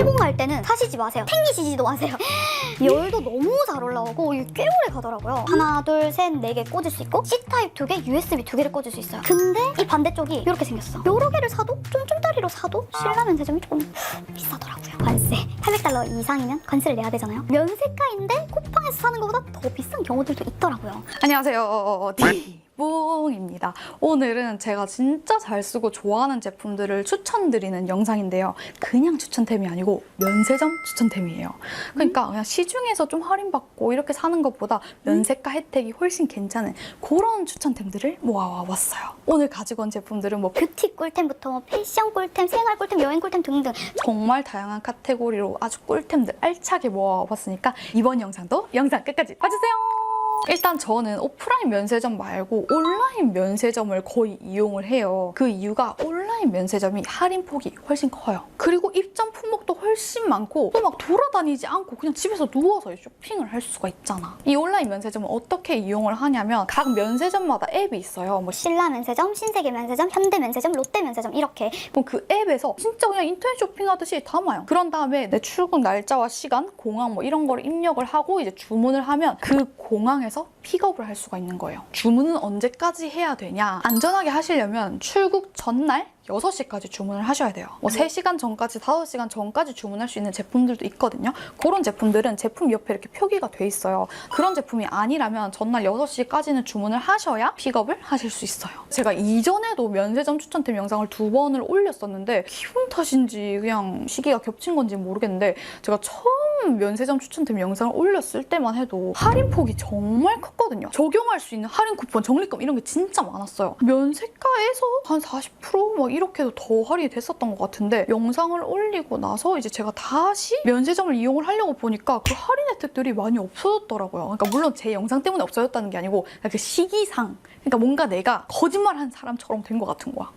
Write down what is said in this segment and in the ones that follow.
일본 갈 때는 사시지 마세요. 팽이시지도 마세요. 열도 너무 잘 올라오고 이게 꽤 오래 가더라고요. 하나, 둘, 셋, 네 개 꽂을 수 있고 C 타입 두 개, USB 두 개를 꽂을 수 있어요. 근데 이 반대쪽이 이렇게 생겼어. 여러 개를 사도 쫌쫌다리로 사도 신라면 세점이 조금 비싸더라고요. 관세 800달러 이상이면 관세를 내야 되잖아요. 면세가인데 쿠팡에서 사는 것보다 더 비싼 경우들도 있더라고요. 안녕하세요. 디 봉입니다. 오늘은 제가 진짜 잘 쓰고 좋아하는 제품들을 추천드리는 영상인데요. 그냥 추천템이 아니고 면세점 추천템이에요. 그러니까 그냥 시중에서 좀 할인받고 이렇게 사는 것보다 면세가 혜택이 훨씬 괜찮은 그런 추천템들을 모아와 왔어요. 오늘 가지고 온 제품들은 뭐 뷰티 꿀템부터 뭐 패션 꿀템, 생활 꿀템, 여행 꿀템 등등 정말 다양한 카테고리로 아주 꿀템들 알차게 모아봤으니까 이번 영상도 영상 끝까지 봐주세요. 일단 저는 오프라인 면세점 말고 온라인 면세점을 거의 이용을 해요. 그 이유가 온라인 면세점이 할인폭이 훨씬 커요. 그리고 입점 품목도 훨씬 많고 또 막 돌아다니지 않고 그냥 집에서 누워서 쇼핑을 할 수가 있잖아. 이 온라인 면세점은 어떻게 이용을 하냐면 각 면세점마다 앱이 있어요. 뭐 신라 면세점, 신세계 면세점, 현대 면세점, 롯데 면세점 이렇게 그럼 그 앱에서 진짜 그냥 인터넷 쇼핑하듯이 담아요. 그런 다음에 내 출국 날짜와 시간, 공항 뭐 이런 거를 입력을 하고 이제 주문을 하면 그 공항에서 픽업을 할 수가 있는 거예요. 주문은 언제까지 해야 되냐? 안전하게 하시려면 출국 전날 6시까지 주문을 하셔야 돼요. 뭐 3시간 전까지, 5시간 전까지 주문할 수 있는 제품들도 있거든요. 그런 제품들은 제품 옆에 이렇게 표기가 돼 있어요. 그런 제품이 아니라면 전날 6시까지는 주문을 하셔야 픽업을 하실 수 있어요. 제가 이전에도 면세점 추천템 영상을 두 번을 올렸었는데 기분 탓인지 그냥 시기가 겹친 건지 모르겠는데 제가 처음 면세점 추천템 영상을 올렸을 때만 해도 할인폭이 정말 컸거든요. 적용할 수 있는 할인 쿠폰, 적립금 이런 게 진짜 많았어요. 면세가에서 한 40%막 이렇게도 더 할인이 됐었던 것 같은데 영상을 올리고 나서 이제 제가 다시 면세점을 이용을 하려고 보니까 그 할인 혜택들이 많이 없어졌더라고요. 그러니까 물론 제 영상 때문에 없어졌다는 게 아니고 그 시기상 그러니까 뭔가 내가 거짓말한 사람처럼 된 것 같은 거야.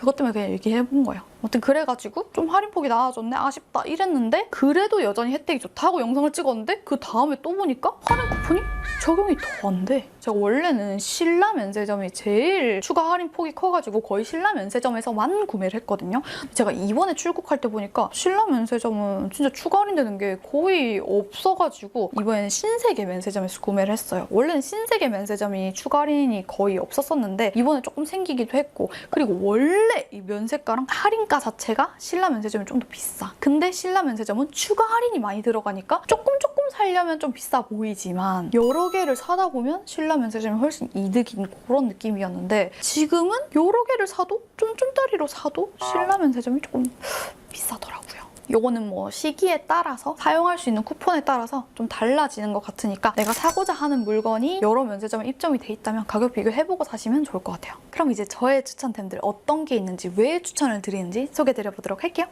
그것 때문에 그냥 얘기해본 거예요. 아무튼 그래가지고 좀 할인폭이 나아졌네 아쉽다 이랬는데 그래도 여전히 혜택이 좋다고 영상을 찍었는데 그 다음에 또 보니까 할인 쿠폰이 적용이 더 안 돼. 제가 원래는 신라 면세점이 제일 추가 할인 폭이 커가지고 거의 신라 면세점에서만 구매를 했거든요. 제가 이번에 출국할 때 보니까 신라 면세점은 진짜 추가 할인되는 게 거의 없어가지고 이번에는 신세계 면세점에서 구매를 했어요. 원래는 신세계 면세점이 추가 할인이 거의 없었었는데 이번에 조금 생기기도 했고 그리고 원래 이 면세가랑 할인가 자체가 신라 면세점이 좀 더 비싸. 근데 신라 면세점은 추가 할인이 많이 들어가니까 조금 조금 살려면 좀 비싸 보이지만 여러 개를 사다 보면 신라 면세점이 훨씬 이득인 그런 느낌이었는데 지금은 여러 개를 사도 쫌쫌다리로 사도 신라 면세점이 조금 비싸더라고요. 요거는 뭐 시기에 따라서 사용할 수 있는 쿠폰에 따라서 좀 달라지는 것 같으니까 내가 사고자 하는 물건이 여러 면세점에 입점이 돼 있다면 가격 비교해보고 사시면 좋을 것 같아요. 그럼 이제 저의 추천템들 어떤 게 있는지 왜 추천을 드리는지 소개드려보도록 할게요.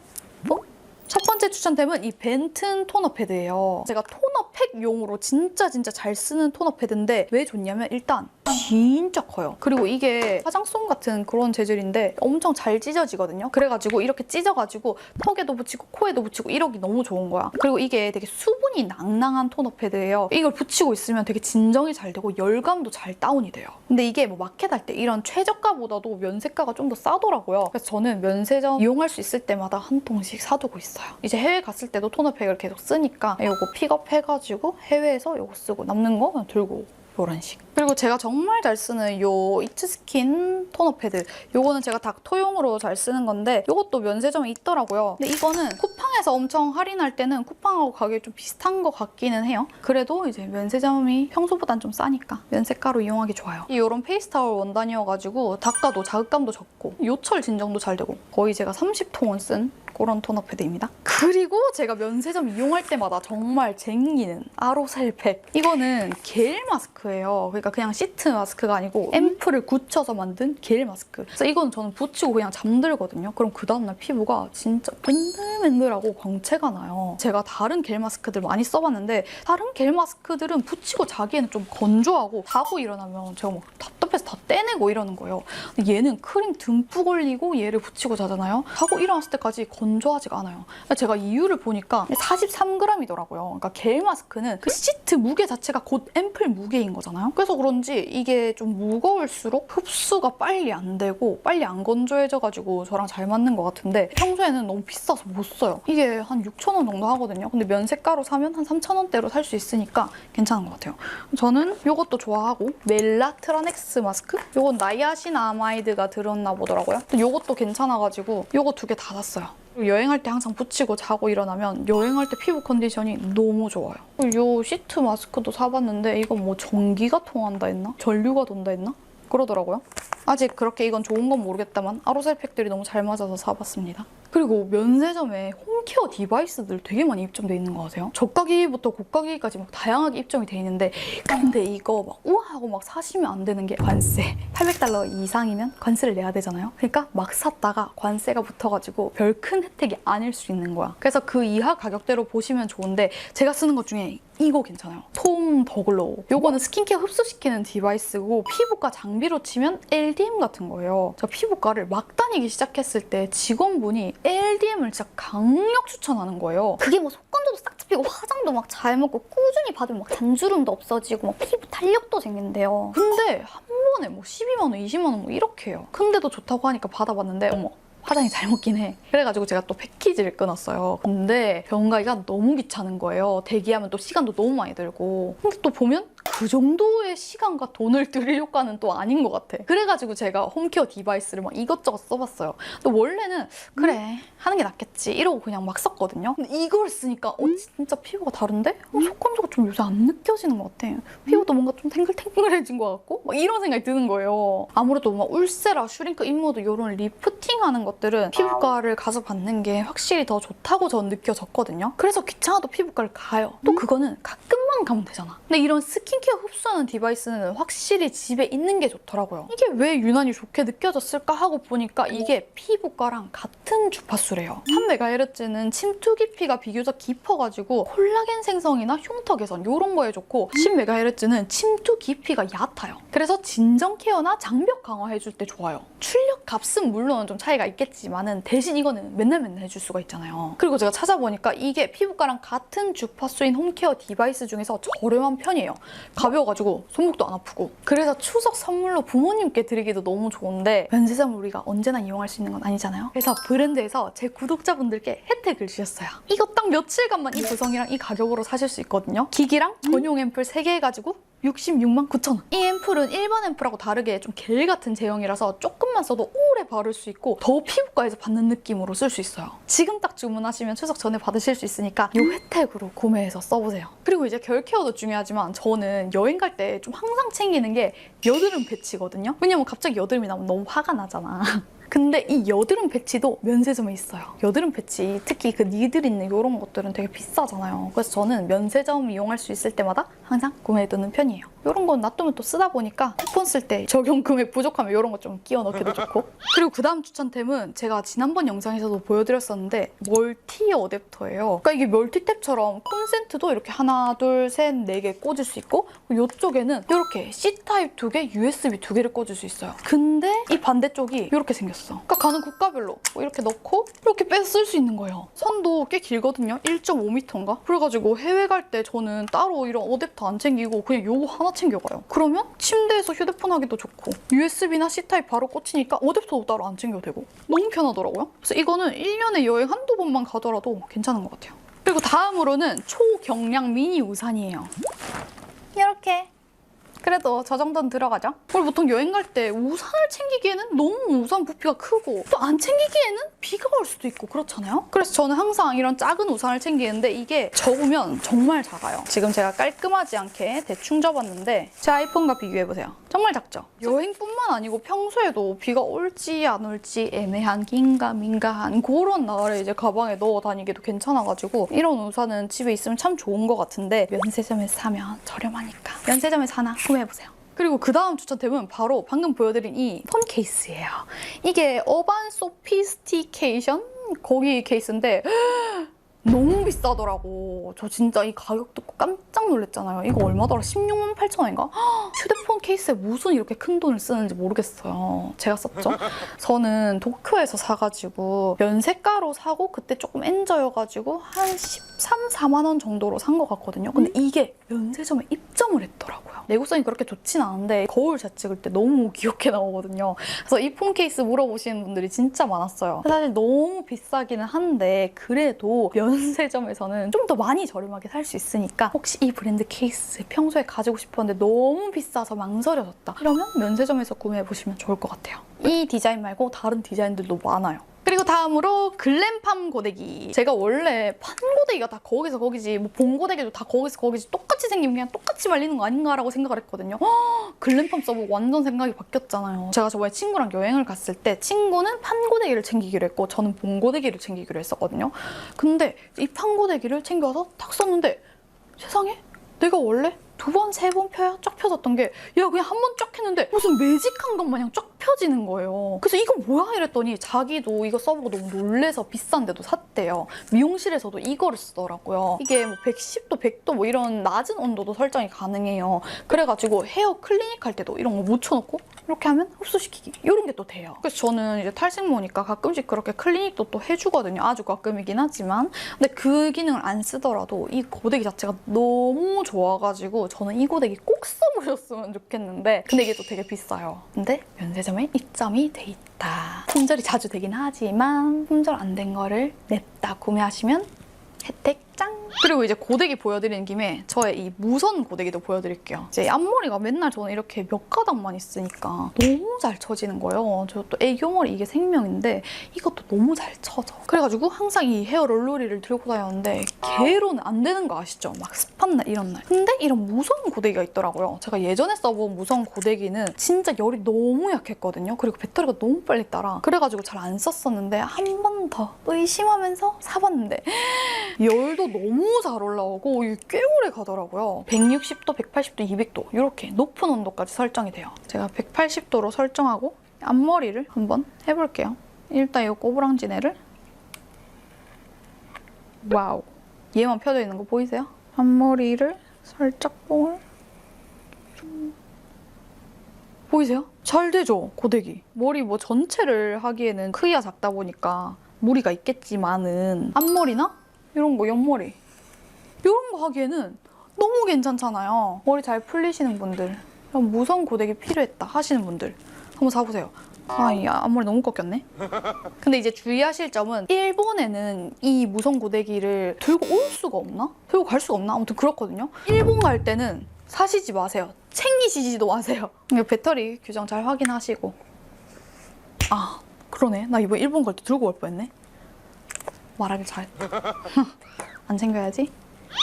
뭐? 첫 번째 추천템은 이 벤튼 토너 패드예요. 제가 토너 팩용으로 진짜 진짜 잘 쓰는 토너 패드인데 왜 좋냐면 일단 진짜 커요. 그리고 이게 화장솜 같은 그런 재질인데 엄청 잘 찢어지거든요. 그래가지고 이렇게 찢어가지고 턱에도 붙이고 코에도 붙이고 이러기 너무 좋은 거야. 그리고 이게 되게 수분이 낭낭한 토너 패드예요. 이걸 붙이고 있으면 되게 진정이 잘 되고 열감도 잘 다운이 돼요. 근데 이게 뭐 마켓 할 때 이런 최저가보다도 면세가가 좀 더 싸더라고요. 그래서 저는 면세점 이용할 수 있을 때마다 한 통씩 사두고 있어요. 이제 해외 갔을 때도 토너팩을 계속 쓰니까 이거 픽업해가지고 해외에서 이거 쓰고 남는 거 들고 이런 식. 그리고 제가 정말 잘 쓰는 요 이츠스킨 토너 패드. 요거는 제가 닥터용으로 잘 쓰는 건데 요것도 면세점에 있더라고요. 근데 이거는 쿠팡에서 엄청 할인할 때는 쿠팡하고 가격이 좀 비슷한 것 같기는 해요. 그래도 이제 면세점이 평소보단 좀 싸니까 면세가로 이용하기 좋아요. 이 요런 페이스타월 원단이어가지고 닦아도 자극감도 적고 요철 진정도 잘 되고 거의 제가 30통은 쓴 그런 토너 패드입니다. 그리고 제가 면세점 이용할 때마다 정말 쟁기는 아로셀팩. 이거는 겔 마스크예요. 그러니까 그냥 시트 마스크가 아니고 앰플을 굳혀서 만든 겔 마스크. 그래서 이건 저는 붙이고 그냥 잠들거든요. 그럼 그 다음날 피부가 진짜 맨들맨들하고 광채가 나요. 제가 다른 겔 마스크들 많이 써봤는데 다른 겔 마스크들은 붙이고 자기에는 좀 건조하고 자고 일어나면 제가 막 답답 옆에서 다 떼내고 이러는 거예요. 얘는 크림 듬뿍 올리고 얘를 붙이고 자잖아요. 하고 일어났을 때까지 건조하지가 않아요. 제가 이유를 보니까 43g이더라고요. 그러니까 겔 마스크는 그 시트 무게 자체가 곧 앰플 무게인 거잖아요. 그래서 그런지 이게 좀 무거울수록 흡수가 빨리 안 되고 빨리 안 건조해져가지고 저랑 잘 맞는 것 같은데 평소에는 너무 비싸서 못 써요. 이게 한 6,000원 정도 하거든요. 근데 면세가로 사면 한 3,000원대로 살 수 있으니까 괜찮은 것 같아요. 저는 이것도 좋아하고 멜라트라넥스 마스크? 이건 나이아신 아마이드가 들었나 보더라고요. 이것도 괜찮아가지고 이거 두 개 다 샀어요. 여행할 때 항상 붙이고 자고 일어나면 여행할 때 피부 컨디션이 너무 좋아요. 이 시트 마스크도 사봤는데 이건 뭐 전기가 통한다 했나? 전류가 돈다 했나? 그러더라고요. 아직 그렇게 이건 좋은 건 모르겠다만 아로셀 팩들이 너무 잘 맞아서 사봤습니다. 그리고 면세점에 홈케어 디바이스들 되게 많이 입점돼 있는 거 아세요? 저가기부터 고가기까지 막 다양하게 입점이 돼 있는데 근데 이거 막 우와 하고 막 사시면 안 되는 게 관세. 800달러 이상이면 관세를 내야 되잖아요. 그러니까 막 샀다가 관세가 붙어가지고 별 큰 혜택이 아닐 수 있는 거야. 그래서 그 이하 가격대로 보시면 좋은데 제가 쓰는 것 중에 이거 괜찮아요. 톰 더글로우. 요거는 스킨케어 흡수시키는 디바이스고 피부과 장비로 치면 LDM 같은 거예요. 제가 피부과를 막 다니기 시작했을 때 직원분이 LDM을 진짜 강력 추천하는 거예요. 그게 뭐 속건조도 싹 잡히고 화장도 막 잘 먹고 꾸준히 받으면 막 잔주름도 없어지고 막 피부 탄력도 생긴대요. 근데 한 번에 뭐 12만 원, 20만 원 뭐 이렇게 해요. 근데도 좋다고 하니까 받아봤는데 어머 화장이 잘 먹긴 해. 그래가지고 제가 또 패키지를 끊었어요. 근데 병원 가기가 너무 귀찮은 거예요. 대기하면 또 시간도 너무 많이 들고. 근데 또 보면 그 정도의 시간과 돈을 들일 효과는 또 아닌 것 같아. 그래가지고 제가 홈케어 디바이스를 막 이것저것 써봤어요. 근데 원래는 그래 하는 게 낫겠지 이러고 그냥 막 썼거든요. 근데 이걸 쓰니까 어 진짜 피부가 다른데? 어, 속건조가 좀 요새 안 느껴지는 것 같아. 피부도 뭔가 좀 탱글탱글해진 것 같고 막 이런 생각이 드는 거예요. 아무래도 막 울세라, 슈링크, 임모드 이런 리프팅하는 것들은 피부과를 가서 받는 게 확실히 더 좋다고 전 느껴졌거든요. 그래서 귀찮아도 피부과를 가요. 또 그거는 가끔만 가면 되잖아. 근데 이런 스킨 케어 흡수하는 디바이스는 확실히 집에 있는 게 좋더라고요. 이게 왜 유난히 좋게 느껴졌을까 하고 보니까 이게 피부과랑 같은 주파수래요. 3메가헤르츠는 침투 깊이가 비교적 깊어가지고 콜라겐 생성이나 흉터 개선 이런 거에 좋고 10메가헤르츠는 침투 깊이가 얕아요. 그래서 진정 케어나 장벽 강화해줄 때 좋아요. 출력 값은 물론 좀 차이가 있겠지만은 대신 이거는 맨날 맨날 해줄 수가 있잖아요. 그리고 제가 찾아보니까 이게 피부과랑 같은 주파수인 홈케어 디바이스 중에서 저렴한 편이에요. 가벼워가지고 손목도 안 아프고. 그래서 추석 선물로 부모님께 드리기도 너무 좋은데 면세점 우리가 언제나 이용할 수 있는 건 아니잖아요. 그래서 브랜드에서 제 구독자분들께 혜택을 주셨어요. 이거 딱 며칠간만 이 구성이랑 이 가격으로 사실 수 있거든요. 기기랑 전용 앰플 3개 해가지고 66만 9천 원. 이 앰플은 일반 앰플하고 다르게 좀 겔 같은 제형이라서 조금만 써도 오래 바를 수 있고 더 피부과에서 받는 느낌으로 쓸 수 있어요. 지금 딱 주문하시면 추석 전에 받으실 수 있으니까 이 혜택으로 구매해서 써보세요. 그리고 이제 결 케어도 중요하지만 저는 여행 갈 때 좀 항상 챙기는 게 여드름 패치거든요. 왜냐면 갑자기 여드름이 나면 너무 화가 나잖아. 근데 이 여드름 패치도 면세점에 있어요. 여드름 패치, 특히 그 니들 있는 이런 것들은 되게 비싸잖아요. 그래서 저는 면세점 이용할 수 있을 때마다 항상 구매해두는 편이에요. 이런 건 놔두면 또 쓰다 보니까 쿠폰 쓸 때 적용 금액 부족하면 이런 거 좀 끼워 넣기도 좋고. 그리고 그 다음 추천템은 제가 지난번 영상에서도 보여드렸었는데 멀티 어댑터예요. 그러니까 이게 멀티탭처럼 콘센트도 이렇게 하나, 둘, 셋, 네 개 꽂을 수 있고 이쪽에는 이렇게 C타입 두 개, USB 두 개를 꽂을 수 있어요. 근데 이 반대쪽이 이렇게 생겼어. 그러니까 가는 국가별로 뭐 이렇게 넣고 이렇게 빼서 쓸 수 있는 거예요. 선도 꽤 길거든요. 1.5m인가? 그래가지고 해외 갈 때 저는 따로 이런 어댑터 안 챙기고 그냥 요거 하나 챙겨가요. 그러면 침대에서 휴대폰 하기도 좋고 USB나 C타입 바로 꽂히니까 어댑터도 따로 안 챙겨도 되고 너무 편하더라고요. 그래서 이거는 1년에 여행 한두 번만 가더라도 괜찮은 것 같아요. 그리고 다음으로는 초경량 미니 우산이에요. 이렇게 그래도 저 정도는 들어가죠. 우리 보통 여행 갈 때 우산을 챙기기에는 너무 우산 부피가 크고 또 안 챙기기에는 비가 올 수도 있고 그렇잖아요. 그래서 저는 항상 이런 작은 우산을 챙기는데 이게 접으면 정말 작아요. 지금 제가 깔끔하지 않게 대충 접었는데 제 아이폰과 비교해보세요. 정말 작죠? 여행뿐만 아니고 평소에도 비가 올지 안 올지 애매한 긴가민가한 그런 날에 이제 가방에 넣어 다니기도 괜찮아가지고 이런 우산은 집에 있으면 참 좋은 것 같은데 면세점에서 사면 저렴하니까 면세점에서 하나 구매해보세요. 그리고 그 다음 추천템은 바로 방금 보여드린 이 폰 케이스예요. 이게 어반 소피스티케이션 거기 케이스인데 너무 비싸더라고. 저 진짜 이 가격 듣고 깜짝 놀랐잖아요. 이거 얼마더라? 16만 8천 원인가? 헉, 휴대폰 케이스에 무슨 이렇게 큰 돈을 쓰는지 모르겠어요. 제가 썼죠. 저는 도쿄에서 사가지고 면세가로 사고 그때 조금 엔저여가지고 한 13, 4만 원 정도로 산 것 같거든요. 근데 이게 면세점에 입점을 했더라고요. 내구성이 그렇게 좋진 않은데 거울 잘 찍을 때 너무 귀엽게 나오거든요. 그래서 이 폰 케이스 물어보시는 분들이 진짜 많았어요. 사실 너무 비싸기는 한데 그래도 면 세점에서는 좀 더 많이 저렴하게 살 수 있으니까 혹시 이 브랜드 케이스 평소에 가지고 싶었는데 너무 비싸서 망설여졌다. 이러면 면세점에서 구매해 보시면 좋을 것 같아요. 이 디자인 말고 다른 디자인들도 많아요. 다음으로 글램팜 고데기. 제가 원래 판 고데기가 다 거기서 거기지, 뭐본 고데기도 다 거기서 거기지, 똑같이 생기면 그냥 똑같이 말리는 거 아닌가라고 생각을 했거든요. 허, 글램팜 써보고 완전 생각이 바뀌었잖아요. 제가 저번에 친구랑 여행을 갔을 때 친구는 판 고데기를 챙기기로 했고 저는 본 고데기를 챙기기로 했었거든요. 근데 이 판 고데기를 챙겨서 딱 썼는데 세상에 내가 원래 두 번, 세 번 펴야 쫙 펴졌던 게, 야, 그냥 한 번 쫙 했는데 무슨 매직한 것 마냥 쫙 펴지는 거예요. 그래서 이거 뭐야? 이랬더니 자기도 이거 써보고 너무 놀래서 비싼데도 샀대요. 미용실에서도 이거를 쓰더라고요. 이게 뭐 110도, 100도 뭐 이런 낮은 온도도 설정이 가능해요. 그래가지고 헤어 클리닉 할 때도 이런 거 묻혀놓고 이렇게 하면 흡수시키기 이런 게 또 돼요. 그래서 저는 이제 탈색모니까 가끔씩 그렇게 클리닉도 또 해주거든요. 아주 가끔이긴 하지만. 근데 그 기능을 안 쓰더라도 이 고데기 자체가 너무 좋아가지고 저는 이 고데기 꼭 써보셨으면 좋겠는데 근데 이게 또 되게 비싸요. 근데 면세점에 입점이 돼 있다. 품절이 자주 되긴 하지만 품절 안 된 거를 냅다 구매하시면 혜택 짱! 그리고 이제 고데기 보여드리는 김에 저의 이 무선 고데기도 보여드릴게요. 이제 앞머리가 맨날 저는 이렇게 몇 가닥만 있으니까 너무 잘 쳐지는 거예요. 저 또 애교머리 이게 생명인데 이것도 너무 잘 쳐져. 그래가지고 항상 이 헤어 롤러리를 들고 다녔는데 개로는 안 되는 거 아시죠? 막 습한 날 이런 날. 근데 이런 무선 고데기가 있더라고요. 제가 예전에 써본 무선 고데기는 진짜 열이 너무 약했거든요. 그리고 배터리가 너무 빨리 따라. 그래가지고 잘 안 썼었는데 한 번 더 의심하면서 사봤는데 열도 너무 잘 올라오고 이게 꽤 오래 가더라고요. 160도, 180도, 200도 이렇게 높은 온도까지 설정이 돼요. 제가 180도로 설정하고 앞머리를 한번 해볼게요. 일단 이 꼬부랑지네를 와우 얘만 펴져 있는 거 보이세요? 앞머리를 살짝 뽕을 좀 보이세요? 잘 되죠 고데기 머리 뭐 전체를 하기에는 크기가 작다 보니까 무리가 있겠지만은 앞머리나 이런 거 옆머리 이런 거 하기에는 너무 괜찮잖아요 머리 잘 풀리시는 분들 무선 고데기 필요했다 하시는 분들 한번 사보세요 아, 이 앞머리 너무 꺾였네. 근데 이제 주의하실 점은 일본에는 이 무선 고데기를 들고 올 수가 없나? 들고 갈 수가 없나? 아무튼 그렇거든요. 일본 갈 때는 사시지 마세요. 챙기시지도 마세요. 배터리 규정 잘 확인하시고. 아, 그러네. 나 이번 일본 갈 때 들고 올 뻔했네. 말하길 잘했다. 안 챙겨야지.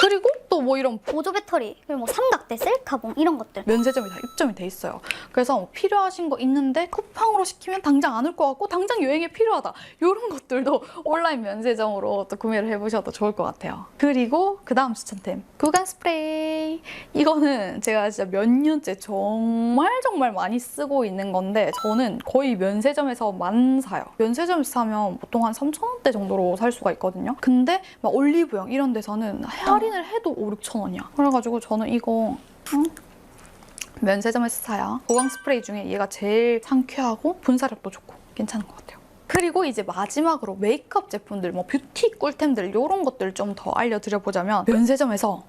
그리고 또 뭐 이런 보조 배터리 그리고 뭐 삼각대, 셀카봉 이런 것들 면세점이 다 입점이 돼 있어요. 그래서 뭐 필요하신 거 있는데 쿠팡으로 시키면 당장 안 올 것 같고 당장 여행에 필요하다. 이런 것들도 온라인 면세점으로 또 구매를 해보셔도 좋을 것 같아요. 그리고 그 다음 추천템 구강 스프레이. 이거는 제가 진짜 몇 년째 정말 정말 많이 쓰고 있는 건데 저는 거의 면세점에서만 사요. 면세점에서 사면 보통 한 3,000원대 정도로 살 수가 있거든요. 근데 막 올리브영 이런 데서는 할인을 해도 5, 6천 원이야. 그래가지고 저는 이거 응? 면세점에서 사요. 보강 스프레이 중에 얘가 제일 상쾌하고 분사력도 좋고 괜찮은 것 같아요. 그리고 이제 마지막으로 메이크업 제품들, 뭐 뷰티 꿀템들 이런 것들 좀 더 알려드려보자면 면세점에서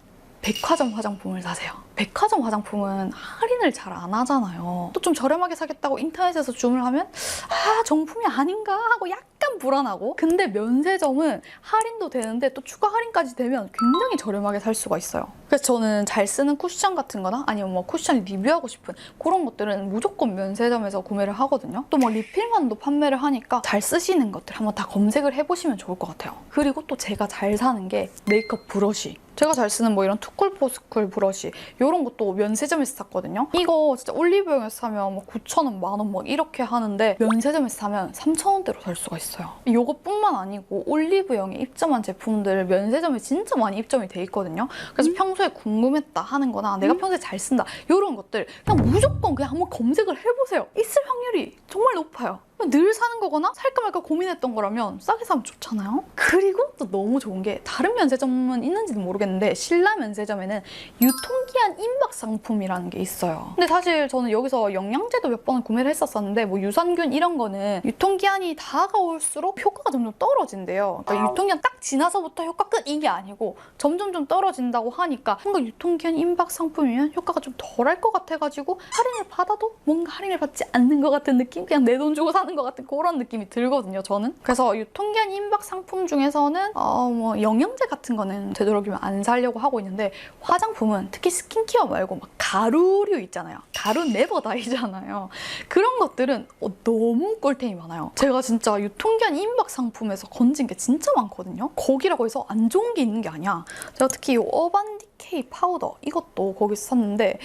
백화점 화장품을 사세요. 백화점 화장품은 할인을 잘 안 하잖아요. 또 좀 저렴하게 사겠다고 인터넷에서 주문을 하면 아 정품이 아닌가 하고 약간 불안하고 근데 면세점은 할인도 되는데 또 추가 할인까지 되면 굉장히 저렴하게 살 수가 있어요. 그래서 저는 잘 쓰는 쿠션 같은 거나 아니면 뭐 쿠션 리뷰하고 싶은 그런 것들은 무조건 면세점에서 구매를 하거든요. 또 뭐 리필만도 판매를 하니까 잘 쓰시는 것들 한번 다 검색을 해보시면 좋을 것 같아요. 그리고 또 제가 잘 사는 게 메이크업 브러쉬. 제가 잘 쓰는 뭐 이런 투쿨 포스쿨 브러쉬 이런 것도 면세점에서 샀거든요. 이거 진짜 올리브영에서 사면 뭐 9,000원, 만원 막 이렇게 하는데 면세점에서 사면 3,000원대로 살 수가 있어요. 이것뿐만 아니고 올리브영에 입점한 제품들 면세점에 진짜 많이 입점이 돼 있거든요. 그래서 평소에 궁금했다 하는 거나 내가 평소에 잘 쓴다 이런 것들 그냥 무조건 그냥 한번 검색을 해보세요. 있을 확률이 정말 높아요. 늘 사는 거거나 살까 말까 고민했던 거라면 싸게 사면 좋잖아요. 그리고 또 너무 좋은 게 다른 면세점은 있는지는 모르겠는데 신라 면세점에는 유통기한 임박 상품이라는 게 있어요. 근데 사실 저는 여기서 영양제도 몇 번 구매를 했었었는데 뭐 유산균 이런 거는 유통기한이 다가올수록 효과가 점점 떨어진대요. 그러니까 유통기한 딱 지나서부터 효과 끝 이게 아니고 점점 좀 떨어진다고 하니까 뭔가 유통기한 임박 상품이면 효과가 좀 덜할 것 같아가지고 할인을 받아도 뭔가 할인을 받지 않는 것 같은 느낌? 그냥 내 돈 주고 사는 것 같은 그런 느낌이 들거든요, 저는. 그래서 유통기한 임박 상품 중에서는 어, 뭐 영양제 같은 거는 되도록이면 안 사려고 하고 있는데 화장품은 특히 스킨케어 말고 막 가루류 있잖아요. 가루 네버 다이잖아요. 그런 것들은 어, 너무 꿀템이 많아요. 제가 진짜 유통기한 임박 상품에서 건진 게 진짜 많거든요. 거기라고 해서 안 좋은 게 있는 게 아니야. 제가 특히 이 어반디케이 파우더 이것도 거기서 샀는데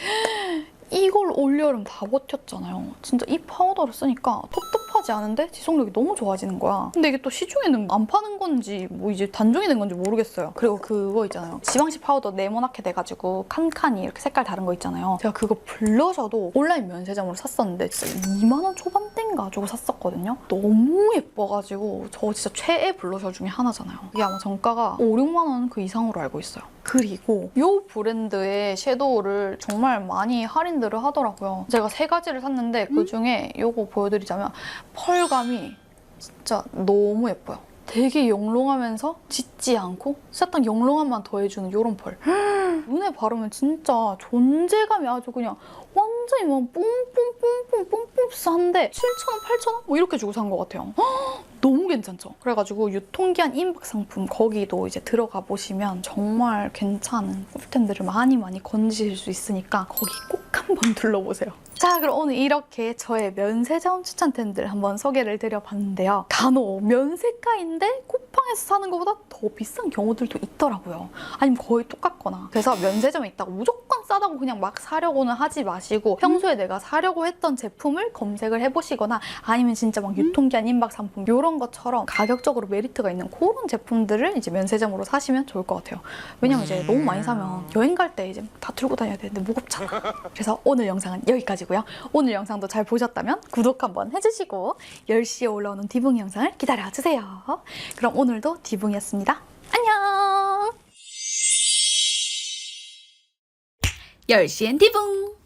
이걸 올여름 다 버텼잖아요. 진짜 이 파우더를 쓰니까 텁텁하지 않은데 지속력이 너무 좋아지는 거야. 근데 이게 또 시중에는 안 파는 건지 뭐 이제 단종이 된 건지 모르겠어요. 그리고 그거 있잖아요. 지방시 파우더 네모나게 돼가지고 칸칸이 이렇게 색깔 다른 거 있잖아요. 제가 그거 블러셔도 온라인 면세점으로 샀었는데 진짜 2만 원 초반대인가 주고 샀었거든요. 너무 예뻐가지고 저 진짜 최애 블러셔 중에 하나잖아요. 이게 아마 정가가 5, 6만 원 그 이상으로 알고 있어요. 그리고 이 브랜드의 섀도우를 정말 많이 할인 들을 하더라고요. 제가 세 가지를 샀는데 그 중에 이거 보여드리자면 펄감이 진짜 너무 예뻐요. 되게 영롱하면서 짙지 않고 진짜 딱 영롱함만 더해주는 이런 펄. 눈에 바르면 진짜 존재감이 아주 그냥 완전히 막 뿜뿜뿜뿜 뿜뿜 싼데 7,000원, 8,000원? 뭐 이렇게 주고 산 것 같아요. 너무 괜찮죠? 그래가지고 유통기한 임박 상품 거기도 이제 들어가 보시면 정말 괜찮은 꿀템들을 많이 많이 건지실 수 있으니까 거기 꼭 한번 둘러보세요. 자 그럼 오늘 이렇게 저의 면세점 추천템들 한번 소개를 드려봤는데요. 간혹 면세가인데 쿠팡에서 사는 것보다 더 비싼 경우들도 있더라고요. 아니면 거의 똑같거나. 그래서 면세점에 있다고 무조건 싸다고 그냥 막 사려고는 하지 마시고 평소에 내가 사려고 했던 제품을 검색을 해보시거나 아니면 진짜 막 유통기한 임박 상품 이런 것처럼 가격적으로 메리트가 있는 그런 제품들을 이제 면세점으로 사시면 좋을 것 같아요. 왜냐면 이제 너무 많이 사면 여행 갈 때 이제 다 들고 다녀야 되는데 무겁잖아. 그래서 오늘 영상은 여기까지고요. 오늘 영상도 잘 보셨다면 구독 한번 해주시고 10시에 올라오는 디붕 영상을 기다려주세요. 그럼 오늘도 디붕이었습니다. 안녕! 10시엔 디붕!